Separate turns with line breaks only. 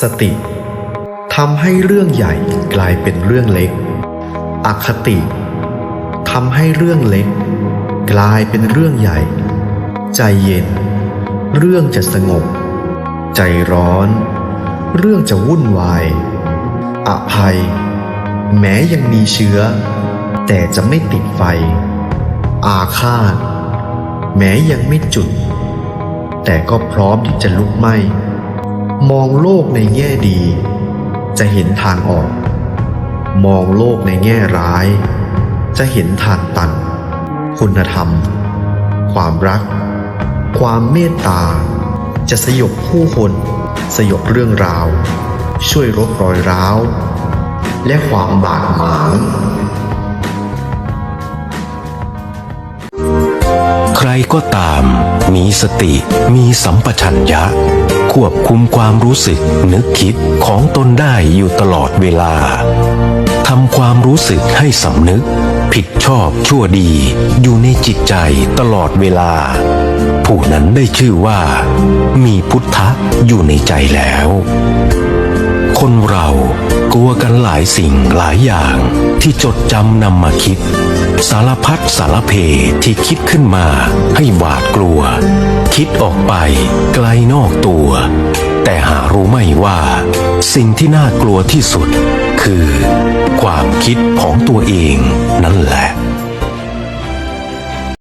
สติทำให้เรื่องใหญ่กลายเป็นเรื่องเล็ก อคติทำให้เรื่องเล็ก กลายเป็นเรื่องใหญ่ ใจเย็น เรื่องจะสงบ ใจร้อน เรื่องจะวุ่นวาย อภัย แม้ยังมีเชื้อ แต่จะไม่ติดไฟ อาฆาต แม้ยังไม่จุด แต่ก็พร้อมที่จะลุกไหม้ มองโลกในแง่ดี จะเห็นทางออก มองโลกในแง่ร้าย จะเห็นทางตัน คุณธรรม ความรัก ความเมตตา จะสยบผู้คน สยบเรื่องราว ช่วยลดรอยร้าว และความบาดหมาง
ใครก็ตาม มีสติมีสัมปชัญญะ ควบคุมความรู้สึกนึกคิดของตนได้อยู่ตลอดเวลาทำความรู้สึกให้สำนึก ผิดชอบชั่วดี อยู่ในจิตใจตลอดเวลา ผู้นั้นได้ชื่อว่า มีพุทธะอยู่ในใจแล้ว คนเรากลัวกันหลายสิ่งหลายอย่างที่จดจำนำมาคิด สารพัดสารเพที่คิดขึ้นมาให้หวาดกลัว คิดออกไปไกลนอกตัว แต่หารู้ไม่ว่า สิ่งที่น่ากลัวที่สุด คือ ความคิดของตัวเอง